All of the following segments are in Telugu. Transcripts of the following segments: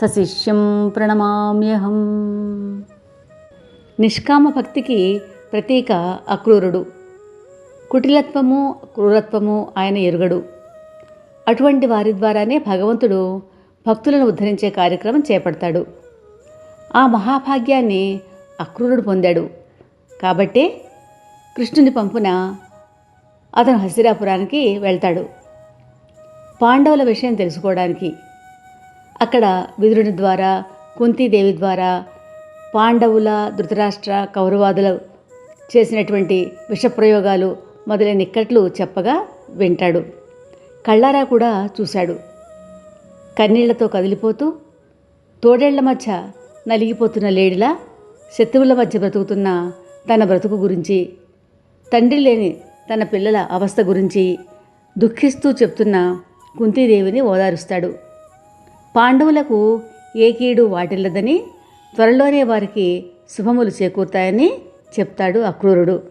సశిష్యం ప్రణమామ్యహం. నిష్కామ భక్తికి ప్రతీక అక్రూరుడు. కుటిలత్వము క్రూరత్వము ఆయన ఎరుగడు. అటువంటి వారి ద్వారానే భగవంతుడు భక్తులను ఉద్ధరించే కార్యక్రమం చేపడతాడు. ఆ మహాభాగ్యాన్ని అక్రూరుడు పొందాడు. కాబట్టే కృష్ణుని పంపున అతను హసిరాపురానికి వెళ్తాడు. పాండవుల విషయం తెలుసుకోవడానికి అక్కడ విదురుని ద్వారా కుంతీదేవి ద్వారా పాండవుల ధృతరాష్ట్ర కౌరవాదులు చేసినటువంటి విషప్రయోగాలు మొదలైన ఇక్కట్లు చెప్పగా వింటాడు. కళ్ళారా కూడా చూశాడు. కన్నీళ్ళతో కదిలిపోతూ తోడేళ్ళ మధ్య నలిగిపోతున్న లేడిలా శత్రువుల మధ్య బ్రతుకుతున్న తన బ్రతుకు గురించి తండ్రి లేని తన పిల్లల అవస్థ గురించి దుఃఖిస్తూ చెప్తున్న కుంతీదేవిని ఓదారుస్తాడు. పాండవులకు ఏ కీడు వాటిల్లదని త్వరలోనే వారికి శుభములు చేకూరుతాయని చెప్తాడు అక్రూరుడు.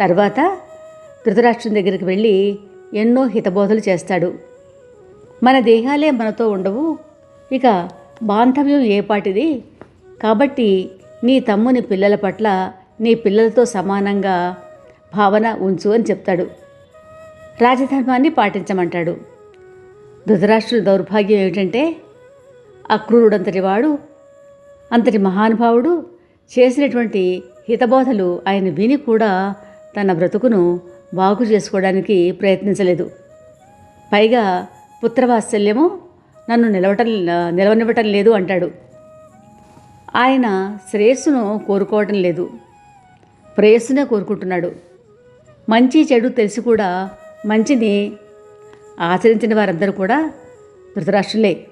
తర్వాత ధృతరాష్ట్రం దగ్గరికి వెళ్ళి ఎన్నో హితబోధలు చేస్తాడు. మన దేహాలే మనతో ఉండవు ఇక బాంధవ్యం ఏపాటిది కాబట్టి నీ తమ్ముని పిల్లల పట్ల నీ పిల్లలతో సమానంగా భావన ఉంచు అని చెప్తాడు. రాజధర్మాన్ని పాటించమంటాడు. ధృతరాష్ట్రుడి దౌర్భాగ్యం ఏమిటంటే అక్రూరుడంతటి వాడు అంతటి మహానుభావుడు చేసినటువంటి హితబోధలు ఆయన విని కూడా తన బ్రతుకును బాగు చేసుకోవడానికి ప్రయత్నించలేదు. పైగా పుత్రవాత్సల్యము నన్ను నిలవటం నిలవనివ్వటం లేదు అంటాడు. ఆయన శ్రేయస్సును కోరుకోవటం లేదు. ప్రేయస్సునే కోరుకుంటున్నాడు. మంచి చెడు తెలిసి కూడా మంచిని ఆచరించిన వారందరూ కూడా ధృతరాష్ట్రులే.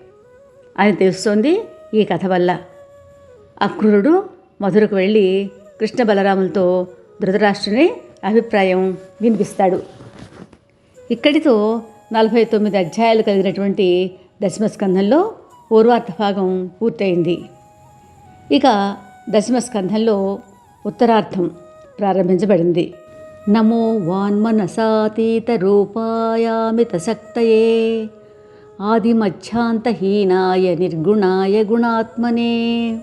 అని తెలుస్తోంది ఈ కథ వల్ల. అక్రూరుడు మధురకు వెళ్ళి కృష్ణ బలరాములతో ధృతరాష్ట్రుని అభిప్రాయం వినిపిస్తాడు. ఇక్కడితో నలభై తొమ్మిది అధ్యాయాలు కలిగినటువంటి దశమస్కంధంలో పూర్వార్థ భాగం పూర్తయింది. ఇక దశమస్కంధంలో ఉత్తరార్థం ప్రారంభించబడింది. నమో వాన్మనసాతీత రూపాయామిత శక్తయే ఆదిమధ్యాంతహీనాయ నిర్గుణాయ గుణాత్మనే.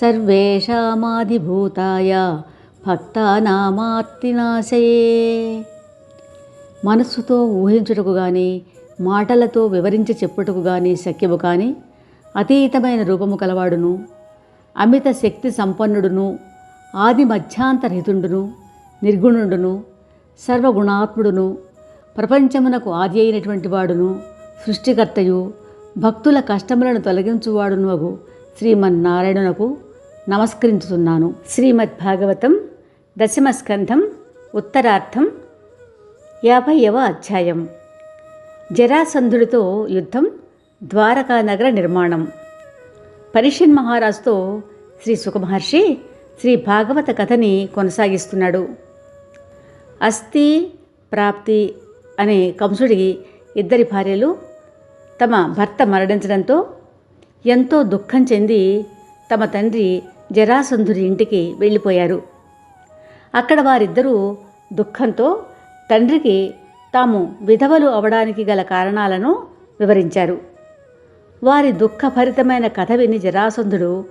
సర్వేషామాదిభూతాయ భక్తానామార్తినాశయే. మనస్సుతో ఊహించుటకు కానీ మాటలతో వివరించి చెప్పుటకు కానీ శక్యము కానీ అతీతమైన రూపము కలవాడును అమిత శక్తి సంపన్నుడును ఆది మధ్యాంతరహితుండును నిర్గుణుడును సర్వగుణాత్ముడును ప్రపంచమునకు ఆది అయినటువంటి వాడును సృష్టికర్తయు భక్తుల కష్టములను తొలగించువాడును అగు శ్రీమన్నారాయణునకు నమస్కరించుతున్నాను. శ్రీమద్ భాగవతం దశమస్కంధం ఉత్తరార్థం యాభైవ అధ్యాయం. జరాసంధుడితో యుద్ధం ద్వారకా నగర నిర్మాణం. పరిషన్ మహారాజుతో శ్రీ సుఖమహర్షి శ్రీ భాగవత కథని కొనసాగిస్తున్నాడు. అస్థి ప్రాప్తి అనే కంసుడి ఇద్దరి భార్యలు తమ భర్త మరణించడంతో ఎంతో దుఃఖం చెంది తమ తండ్రి జరాసంధుడి ఇంటికి వెళ్ళిపోయారు. అక్కడ వారిద్దరూ దుఃఖంతో తండ్రికి తాము విధవలు అవడానికి గల కారణాలను వివరించారు. వారి దుఃఖభరితమైన కథ విని జరాసంధుడు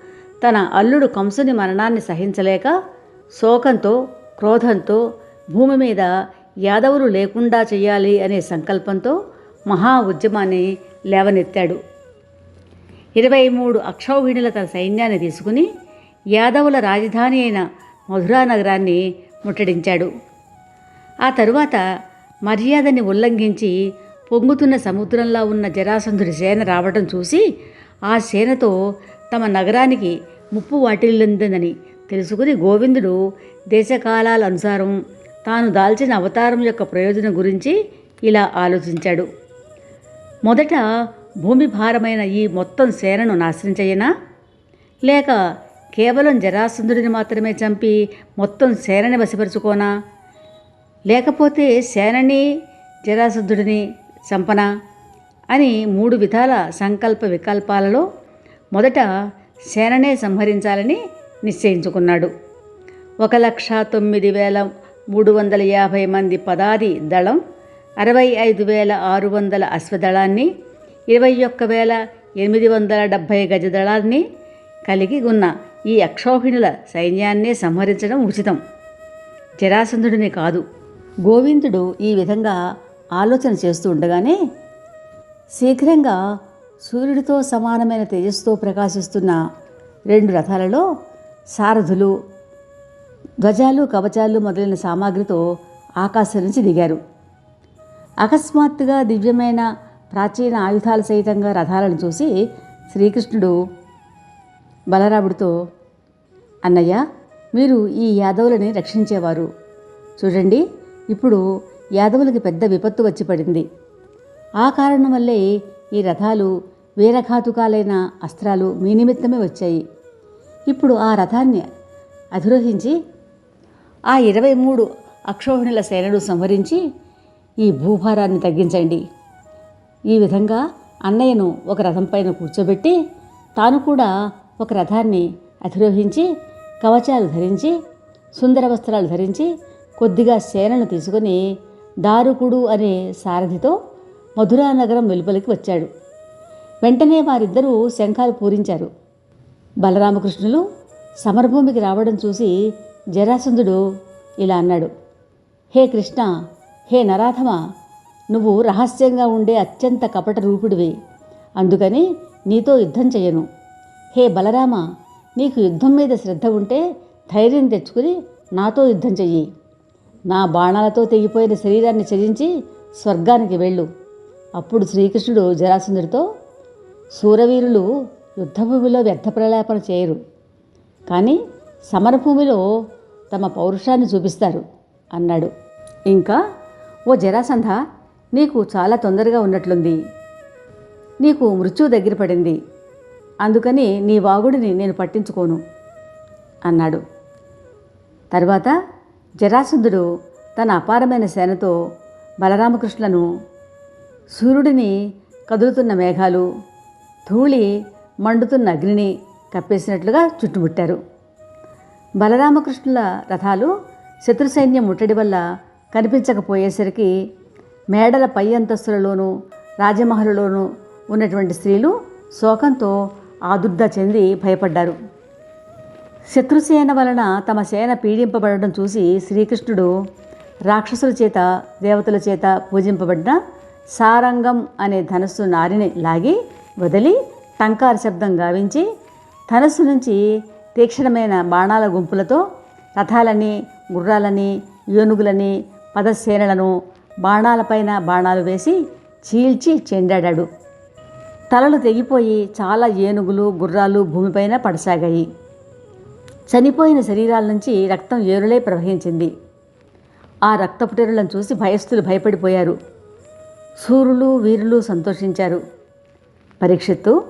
తన అల్లుడు కంసుని మరణాన్ని సహించలేక శోకంతో క్రోధంతో భూమి మీద యాదవులు లేకుండా చేయాలి అనే సంకల్పంతో మహా ఉద్యమాన్ని లేవనెత్తాడు. ఇరవై మూడు అక్షౌహిణుల తన సైన్యాన్ని తీసుకుని యాదవుల రాజధాని అయిన మధురా నగరాన్ని ముట్టడించాడు. ఆ తరువాత మర్యాదని ఉల్లంఘించి పొంగుతున్న సముద్రంలా ఉన్న జరాసంధుడి సేన రావటం చూసి ఆ సేనతో తమ నగరానికి ముప్పు వాటిల్లిందని తెలుసుకుని గోవిందుడు దేశకాలాల అనుసారం తాను దాల్చిన అవతారం యొక్క ప్రయోజనం గురించి ఇలా ఆలోచించాడు. మొదట భూమి భారమైన ఈ మొత్తం సేనను నాశనం చేయనా? లేక కేవలం జరాసంధుడిని మాత్రమే చంపి మొత్తం సేనని వశపరుచుకోనా? లేకపోతే సేనని జరాసంధుడిని చంపనా? అని మూడు విధాల సంకల్ప వికల్పాలలో మొదట సేననే సంహరించాలని నిశ్చయించుకున్నాడు. ఒక లక్ష తొమ్మిది వేల మూడు వందల యాభై మంది పదాది దళం అరవై ఐదు వేల ఆరు వందల అశ్వదళాన్ని ఇరవై ఒక్క వేల ఎనిమిది వందల డెబ్భై గజదళాన్ని కలిగి ఉన్న ఈ అక్షౌహిణుల సైన్యాన్ని సంహరించడం ఉచితం. జరాసంధుడిని కాదు గోవిందుడు ఈ విధంగా ఆలోచన చేస్తూ ఉండగానే శీఘ్రంగా సూర్యుడితో సమానమైన తేజస్సుతో ప్రకాశిస్తున్న రెండు రథాలలో సారథులు ధ్వజాలు కవచాలు మొదలైన సామాగ్రితో ఆకాశం నుంచి దిగారు. అకస్మాత్తుగా దివ్యమైన ప్రాచీన ఆయుధాల సహితంగా రథాలను చూసి శ్రీకృష్ణుడు బలరాముడితో అన్నయ్య మీరు ఈ యాదవులని రక్షించేవారు. చూడండి ఇప్పుడు యాదవులకి పెద్ద విపత్తు వచ్చి పడింది. ఆ కారణం వల్లే ఈ రథాలు వీరఘాతుకాలైన అస్త్రాలు మీ నిమిత్తమే వచ్చాయి. ఇప్పుడు ఆ రథాన్ని అధిరోహించి ఆ ఇరవై మూడు అక్షోహిణుల సేనను సంహరించి ఈ భూభారాన్ని తగ్గించండి. ఈ విధంగా అన్నయ్యను ఒక రథం పైన కూర్చోబెట్టి తాను కూడా ఒక రథాన్ని అధిరోహించి కవచాలు ధరించి సుందర వస్త్రాలు ధరించి కొద్దిగా సేనను తీసుకుని దారుకుడు అనే సారథితో మధురా నగరం వెలుపలికి వచ్చాడు. వెంటనే వారిద్దరూ శంఖాలు పూరించారు. బలరామకృష్ణులు సమరభూమికి రావడం చూసి జరాసంధుడు ఇలా అన్నాడు హే కృష్ణ హే నరాధమ నువ్వు రహస్యంగా ఉండే అత్యంత కపట రూపుడివి. అందుకని నీతో యుద్ధం చేయను హే బలరామ నీకు యుద్ధం మీద శ్రద్ధ ఉంటే ధైర్యం తెచ్చుకుని నాతో యుద్ధం చెయ్యి. నా బాణాలతో తెగిపోయిన శరీరాన్ని త్యజించి స్వర్గానికి వెళ్ళు. అప్పుడు శ్రీకృష్ణుడు జరాసంధుడితో శూరవీరులు యుద్ధభూమిలో వ్యర్థ ప్రలాపన చేయరు. కానీ సమరభూమిలో తమ పౌరుషాన్ని చూపిస్తారు అన్నాడు. ఇంకా ఓ జరాసంధ నీకు చాలా తొందరగా ఉన్నట్లుంది. నీకు మృత్యువు దగ్గర పడింది. అందుకని నీ వాగుడిని నేను పట్టించుకోను అన్నాడు. తర్వాత జరాసంధుడు తన అపారమైన సేనతో బలరామకృష్ణులను సూర్యుడిని కదులుతున్న మేఘాలు ధూళి మండుతున్న అగ్నిని కప్పేసినట్లుగా చుట్టుముట్టారు. బలరామకృష్ణుల రథాలు శత్రు సైన్యం ముట్టడి వల్ల కనిపించకపోయేసరికి మేడల పై అంతస్తులలోనూ రాజమహల్లోనూ ఉన్నటువంటి స్త్రీలు శోకంతో ఆదుర్ద చెంది భయపడ్డారు. శత్రుసేన వలన తమ సేన పీడింపబడడం చూసి శ్రీకృష్ణుడు రాక్షసుల చేత దేవతల చేత పూజింపబడిన సారంగం అనే ధనస్సు నారిని లాగి వదిలి టంకార శబ్దం గావించి ధనస్సు నుంచి తీక్షణమైన బాణాల గుంపులతో రథాలని గుర్రాలని ఏనుగులని పదసేనలను బాణాలపైన బాణాలు వేసి చీల్చి చెండాడాడు. తలలు తెగిపోయి చాలా ఏనుగులు గుర్రాలు భూమిపైన పడసాగాయి. చనిపోయిన శరీరాల నుంచి రక్తం ఏరులై ప్రవహించింది. ఆ రక్తపుటెరులను చూసి భయస్థులు భయపడిపోయారు. సూరులు వీరులు సంతోషించారు. పరీక్షిత్తు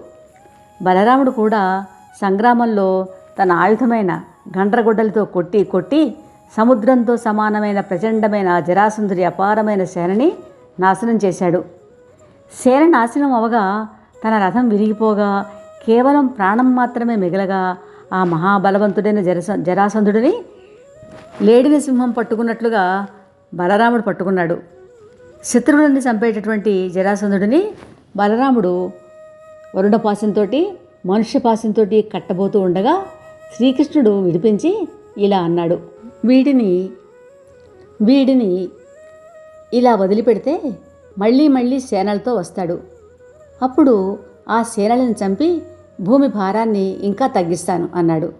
బలరాముడు కూడా సంగ్రామంలో తన ఆయుధమైన గండ్రగొడ్డలతో కొట్టి కొట్టి సముద్రంతో సమానమైన ప్రచండమైన జరాసంధుడి అపారమైన సేనని నాశనం చేశాడు. సేన నాశనం అవగా తన రథం విరిగిపోగా కేవలం ప్రాణం మాత్రమే మిగలగా ఆ మహాబలవంతుడైన జరస జరాసంధుడిని లేడిని సింహం పట్టుకున్నట్లుగా బలరాముడు పట్టుకున్నాడు. శత్రువులని చంపేటటువంటి జరాసంధుడిని బలరాముడు వరుణపాశంతో మనుష్యపాశంతో కట్టబోతూ ఉండగా శ్రీకృష్ణుడు విడిపించి ఇలా అన్నాడు. వీడిని వీడిని ఇలా వదిలిపెడితే మళ్ళీ మళ్ళీ సేనలతో వస్తాడు. అప్పుడు ఆ సేనలను చంపి భూమి భారాన్ని ఇంకా తగ్గిస్తాను అన్నాడు.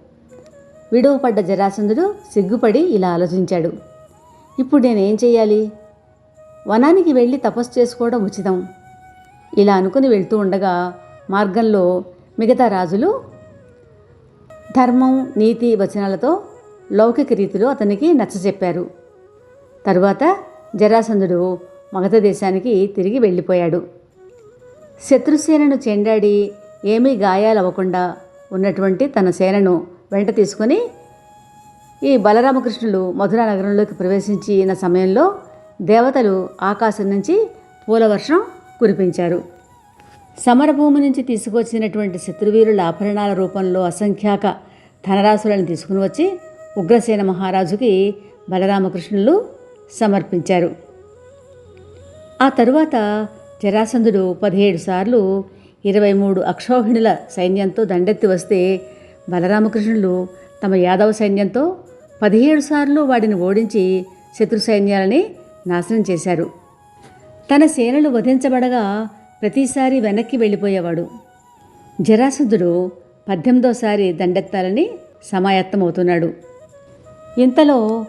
విడువపడ్డ జరాసంధుడు సిగ్గుపడి ఇలా ఆలోచించాడు. ఇప్పుడు నేనేం చేయాలి వనానికి వెళ్ళి తపస్సు చేసుకోవడం ఉచితం. ఇలా అనుకుని వెళ్తూ ఉండగా మార్గంలో మిగతా రాజులు ధర్మం నీతి వచనాలతో లౌకిక రీతిలో అతనికి నచ్చజెప్పారు తరువాత జరాసంధుడు మగధ దేశానికి తిరిగి వెళ్ళిపోయాడు. శత్రుసేనను చెండాడి ఏమీ గాయాలవ్వకుండా ఉన్నటువంటి తన సేనను వెంట తీసుకొని ఈ బలరామకృష్ణులు మధుర నగరంలోకి ప్రవేశించిన సమయంలో దేవతలు ఆకాశం నుంచి పూలవర్షం కురిపించారు. సమరభూమి నుంచి తీసుకొచ్చినటువంటి శత్రువీరుల ఆభరణాల రూపంలో అసంఖ్యాక ధనరాశులను తీసుకుని వచ్చి ఉగ్రసేన మహారాజుకి బలరామకృష్ణులు సమర్పించారు. ఆ తరువాత జరాసంధుడు పదిహేడు సార్లు ఇరవై మూడు అక్షౌహిణుల సైన్యంతో దండెత్తి వస్తే బలరామకృష్ణులు తమ యాదవ సైన్యంతో పదిహేడు సార్లు వాడిని ఓడించి శత్రు సైన్యాలని నాశనం చేశారు. తన సేనలు వధించబడగా ప్రతిసారి వెనక్కి వెళ్ళిపోయేవాడు. జరాసంధుడు పద్దెనిమిదోసారి దండెత్తాలని సమాయత్తమవుతున్నాడు. ఇంతలో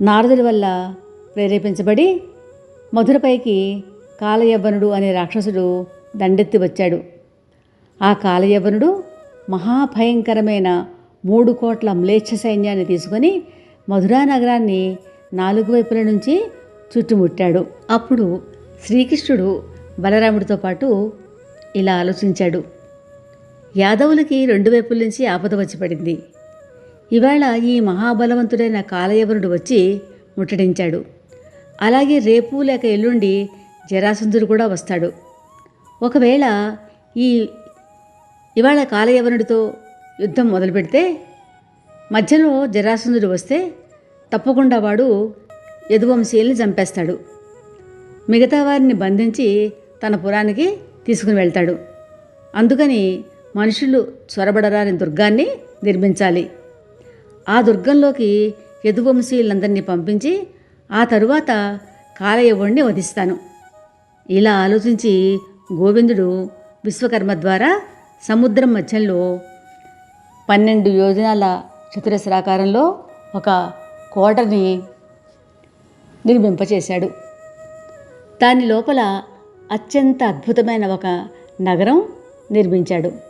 నారదుడి వల్ల ప్రేరేపించబడి మధురపైకి కాలయవ్వనుడు అనే రాక్షసుడు దండెత్తి వచ్చాడు. ఆ కాలయవ్వనుడు మహాభయంకరమైన మూడు కోట్ల మ్లేచ్ఛ సైన్యాన్ని తీసుకొని మధురా నగరాన్ని నాలుగు వైపుల నుంచి చుట్టుముట్టాడు. అప్పుడు శ్రీకృష్ణుడు బలరాముడితో పాటు ఇలా ఆలోచించాడు. యాదవులకి రెండు వైపుల నుంచి ఆపద వచ్చి పడింది ఇవాళ ఈ మహాబలవంతుడైన కాలయవనుడు వచ్చి ముట్టడించాడు. అలాగే రేపు లేక ఎల్లుండి జరాసంధుడు కూడా వస్తాడు. ఒకవేళ ఈ ఇవాళ కాలయవనుడితో యుద్ధం మొదలు పెడితే మధ్యలో జరాసంధుడు వస్తే తప్పకుండా వాడు యదువంశీయుల్ని చంపేస్తాడు. మిగతా వారిని బంధించి తన పురానికి తీసుకుని వెళ్తాడు. అందుకని మనుషులు చొరబడరాని దుర్గాన్ని నిర్మించాలి. ఆ దుర్గంలోకి యదువంశీయులందరినీ పంపించి ఆ తరువాత కాలయవుణ్ణి వధిస్తాను. ఇలా ఆలోచించి గోవిందుడు విశ్వకర్మ ద్వారా సముద్రం మధ్యంలో పన్నెండు యోజనాల చతురస్రాకారంలో ఒక కోటని నిర్మింపచేశాడు. దాని లోపల అత్యంత అద్భుతమైన ఒక నగరం నిర్మించాడు.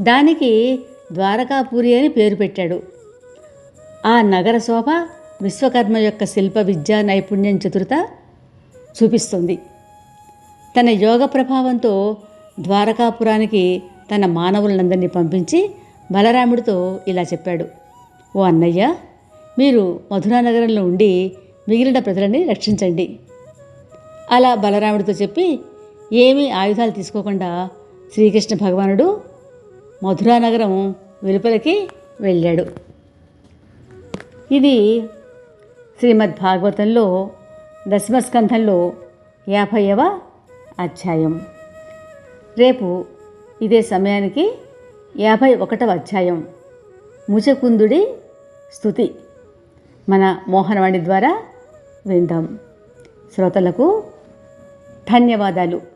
దానికి ద్వారకాపురి అని పేరు పెట్టాడు. ఆ నగర శోభ విశ్వకర్మ యొక్క శిల్ప విద్యా నైపుణ్యం చతురత చూపిస్తుంది. తన యోగ ప్రభావంతో ద్వారకాపురానికి తన మానవులందరినీ పంపించి బలరాముడితో ఇలా చెప్పాడు. ఓ అన్నయ్య మీరు మధురా నగరంలో ఉండి మిగిలిన ప్రజలని రక్షించండి. అలా బలరాముడితో చెప్పి ఏమీ ఆయుధాలు తీసుకోకుండా శ్రీకృష్ణ భగవానుడు మధురానగరం వెలుపలికి వెళ్ళాడు. ఇది శ్రీమద్ భాగవతంలో దశమస్కంధంలో యాభైవ అధ్యాయం. రేపు ఇదే సమయానికి యాభై ఒకటవ అధ్యాయం. ముచకుందుడి స్థుతి మన మోహనవాణి ద్వారా విందాం. శ్రోతలకు ధన్యవాదాలు.